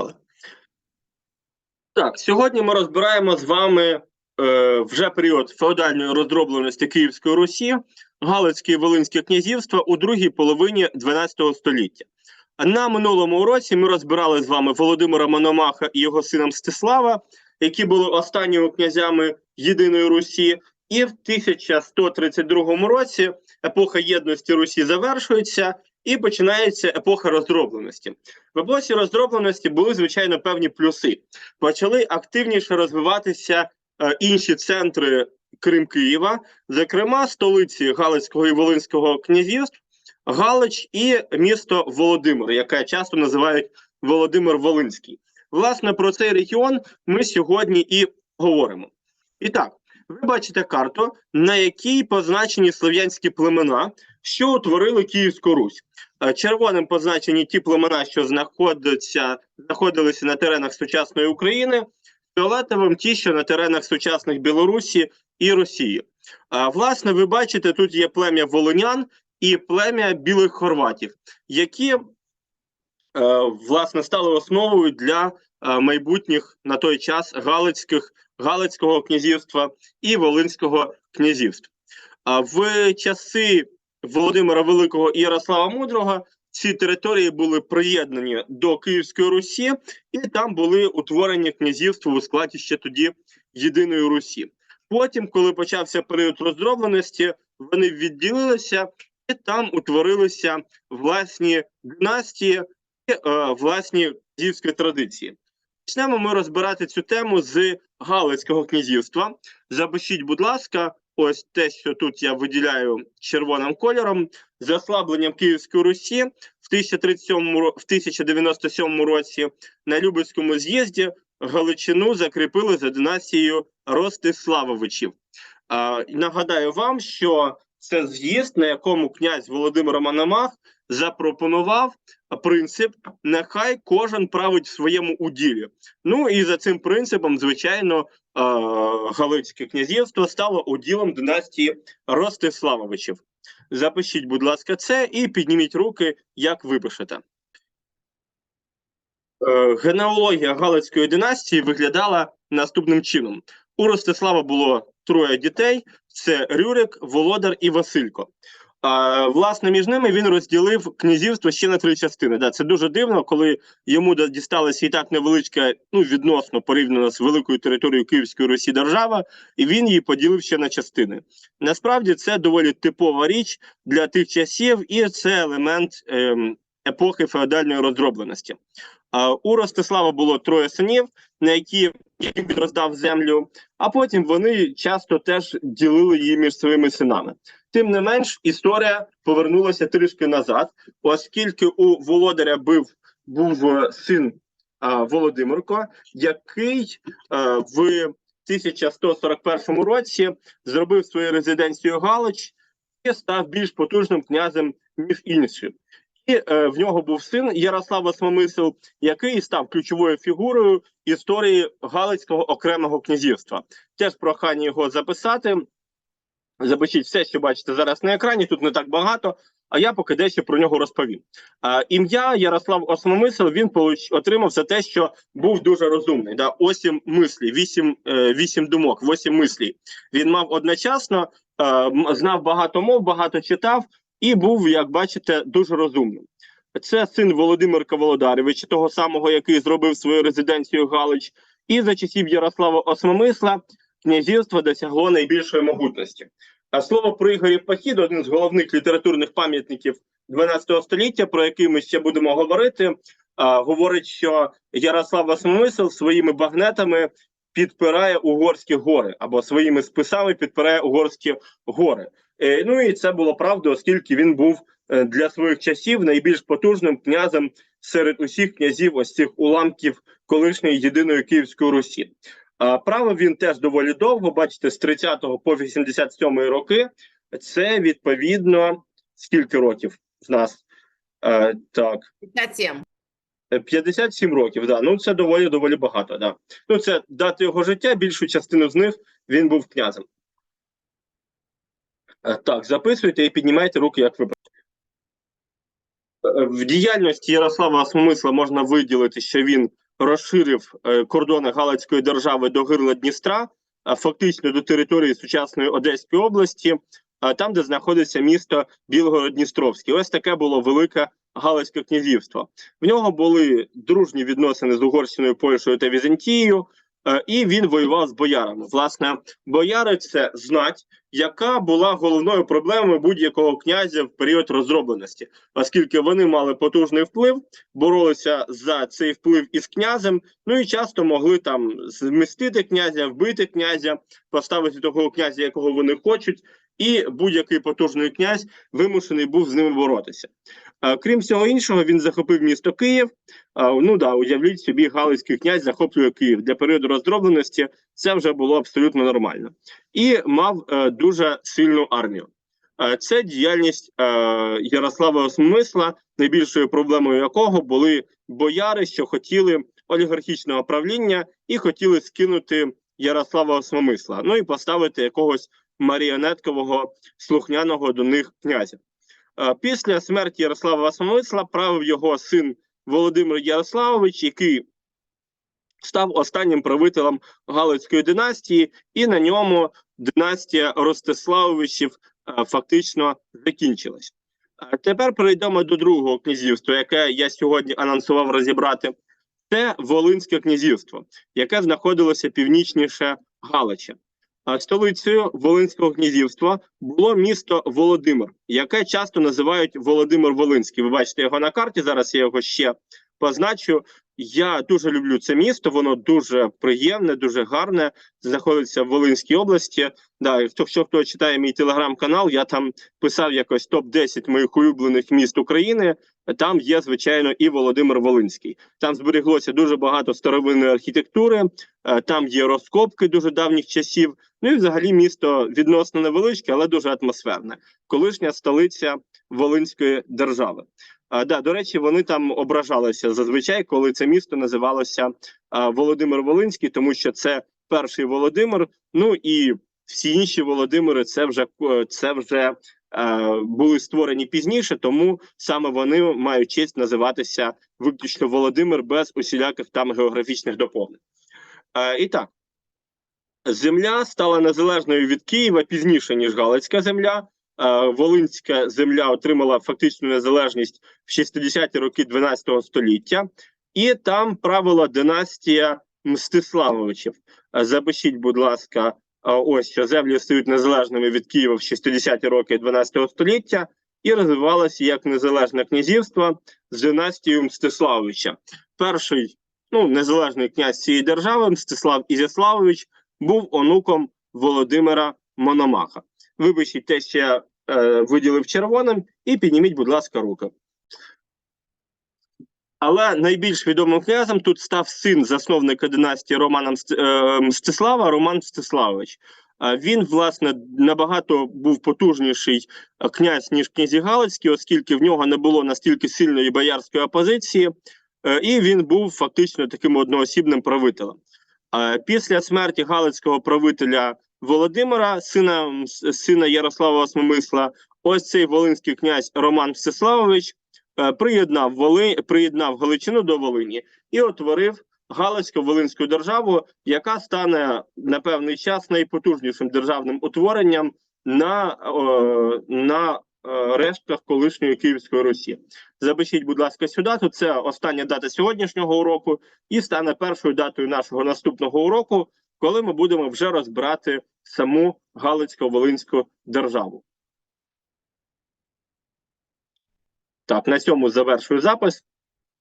Поїхали. Так, сьогодні ми розбираємо з вами е, вже період феодальної роздробленості Київської Русі, Галицьке і Волинське князівства у другій половині 12 століття. На минулому уроці ми розбирали з вами Володимира Мономаха і його сина Мстислава, які були останніми князями Єдиної Русі. І в 1132 році епоха єдності Русі завершується і починається епоха роздробленості. В епосі роздробленості були звичайно певні плюси. Почали активніше розвиватися е, інші центри Крим Києва, зокрема столиці Галицького і Волинського князівств, Галич і місто Володимир, яке часто називають Володимир Волинський. Власне, про цей регіон ми сьогодні і говоримо. І так, ви бачите карту, на якій позначені слов'янські племена, що утворили Київську Русь. Е, Червоним позначені ті племена, що знаходяться, знаходилися на теренах сучасної України, фіолетовим ті, що на теренах сучасних Білорусі і Росії. А, власне, ви бачите, тут є плем'я волинян і плем'я білих хорватів, які е, власне стали основою для е, майбутніх на той час Галицьких, Галицького князівства і Волинського князівства. В часи Володимира Великого і Ярослава Мудрого ці території були приєднані до Київської Русі, і там були утворені князівства у складі ще тоді Єдиної Русі. Потім, коли почався період роздробленості, вони відділилися і там утворилися власні династії і е, власні князівські традиції. Почнемо ми розбирати цю тему з Галицького князівства. Запишіть, будь ласка, ось те, що тут я виділяю червоним кольором, з ослабленням Київської Русі в 1037 в 1097 році на Любецькому з'їзді Галичину закріпили за династією Ростиславовичів. Нагадаю вам, що це з'їзд, на якому князь Володимир Мономах запропонував принцип нехай кожен править в своєму уділі. Ну і за цим принципом, звичайно, е, Галицьке князівство стало уділом династії Ростиславовичів. Запишіть, будь ласка, це і підніміть руки, як ви пишете. Е, Генеалогія Галицької династії виглядала наступним чином: у Ростислава було троє дітей: це Рюрик, Володар і Василько. Власне, між ними він розділив князівство ще на три частини. Да, це дуже дивно, коли йому дісталася і так невеличка, ну відносно порівняно з великою територією Київської Русі держава, і він її поділив ще на частини. Насправді це доволі типова річ для тих часів, і це елемент ем, епохи феодальної роздробленості. А, у Ростислава було троє синів, на які він роздав землю, а потім вони часто теж ділили її між своїми синами. Тим не менш, історія повернулася трішки назад, оскільки у володаря був, був е, син а, Володимирко, який е, в 1141 році зробив свою резиденцію Галич і став більш потужним князем, ніж інші. І е, в нього був син Ярослав Осмомисл, який став ключовою фігурою історії Галицького окремого князівства. Теж прохання його записати. Запишіть все, що бачите зараз на екрані. Тут не так багато, а я поки дещо про нього розповім. А, ім'я Ярослав Осмомисл він отримав за те, що був дуже розумний. Да? Осім мислі, вісім, е, вісім думок, восім мислі. Він мав одночасно, знав багато мов, багато читав і був, як бачите, дуже розумним. Це син Володимирка Володаревича, того самого, який зробив свою резиденцію Галич, і за часів Ярослава Осмомисла князівство досягло найбільшої могутності. А слово про Ігорів Похід один з головних літературних пам'ятників 12 століття, про який ми ще будемо говорити, а, говорить, що Ярослав Осмомисл своїми багнетами підпирає угорські гори або своїми списами підпирає угорські гори. Е, ну і це було правда, оскільки він був е, для своїх часів найбільш потужним князем серед усіх князів ось цих уламків колишньої єдиної Київської Русі. А, Правив він теж доволі довго. Бачите, з 30 по 87 роки. Це відповідно скільки років в нас? Е, так, 57. е, 57 років. Да. Ну це доволі доволі багато. Да. Ну це дати його життя. Більшу частину з них він був князем. Е, Так, записуйте і піднімайте руки, як ви бачите. Е, В діяльності Ярослава Осмисла можна виділити, що він розширив е, кордони Галицької держави до гирла Дністра, фактично до території сучасної Одеської області, там, де знаходиться місто Білгород-Дністровський. Ось таке було велике Галицьке князівство. В нього були дружні відносини з Угорщиною, Польщею та Візантією, і він воював з боярами. Власне, бояри це знать, яка була головною проблемою будь-якого князя в період розробленості, оскільки вони мали потужний вплив, боролися за цей вплив із князем. Ну і часто могли там змістити князя, вбити князя, поставити того князя, якого вони хочуть, і будь-який потужний князь вимушений був з ними боротися. Крім всього іншого, він захопив місто Київ. Ну да, уявіть собі, Галицький князь захоплює Київ для періоду роздробленості. Це вже було абсолютно нормально, і мав е, дуже сильну армію. Це діяльність е, Ярослава Осмисла, найбільшою проблемою якого були бояри, що хотіли олігархічного правління і хотіли скинути Ярослава Осмомисла, ну і поставити якогось маріонеткового слухняного до них князя. Після смерті Ярослава Осмомисла правив його син Володимир Ярославович, який став останнім правителем Галицької династії, і на ньому династія Ростиславовичів е, фактично закінчилась. Тепер перейдемо до другого князівства, яке я сьогодні анонсував розібрати. Це Волинське князівство, яке знаходилося північніше Галича. Столицею Волинського князівства було місто Володимир, яке часто називають Володимир Волинський. Ви бачите його на карті. Зараз я його ще позначу. Я дуже люблю це місто. Воно дуже приємне, дуже гарне. Знаходиться в Волинській області. Да, хто хто, хто читає мій телеграм-канал, я там писав якось топ 10 моїх улюблених міст України. Там є звичайно і Володимир Волинський. Там зберіглося дуже багато старовинної архітектури. е, Там є розкопки дуже давніх часів. Ну і взагалі місто відносно невеличке, але дуже атмосферне. Колишня столиця Волинської держави. А, да, до речі, вони там ображалися зазвичай, коли це місто називалося Володимир Волинський, тому що це перший Володимир. Ну і всі інші Володимири це вже е, це вже е, були створені пізніше, тому саме вони мають честь називатися виключно Володимир без усіляких там географічних доповнень. Е, і так, земля стала незалежною від Києва пізніше ніж Галицька земля. Е, Волинська земля отримала фактичну незалежність в 60-ті роки 12 століття, і там правила династія Мстиславовичів. Е, Запишіть, будь ласка, е, ось що землі стають незалежними від Києва в 60-ті роки 12 століття і розвивалося як незалежне князівство з династією Мстиславовича. Перший ну, незалежний князь цієї держави Мстислав Ізяславович був онуком Володимира Мономаха. Вибачіть те, що я виділив червоним, і підніміть, будь ласка, руки. Але найбільш відомим князем тут став син засновника династії Романа е, Мстислава Роман Мстиславович. Е, Він, власне, набагато був потужніший е, князь, ніж князі Галицькі, оскільки в нього не було настільки сильної боярської опозиції, е, і він був фактично таким одноосібним правителем. Е, Після смерті Галицького правителя Володимира, сина, сина Ярослава Осмомисла, ось цей волинський князь Роман Всеславович е, приєднав Воли, приєднав Галичину до Волині і утворив Галицько-Волинську державу, яка стане на певний час найпотужнішим державним утворенням на, на е, рештках колишньої Київської Русі. Запишіть, будь ласка, сюди. Тут це остання дата сьогоднішнього уроку, і стане першою датою нашого наступного уроку, коли ми будемо вже розбирати саму Галицько-Волинську державу. Так, на цьому завершую запис.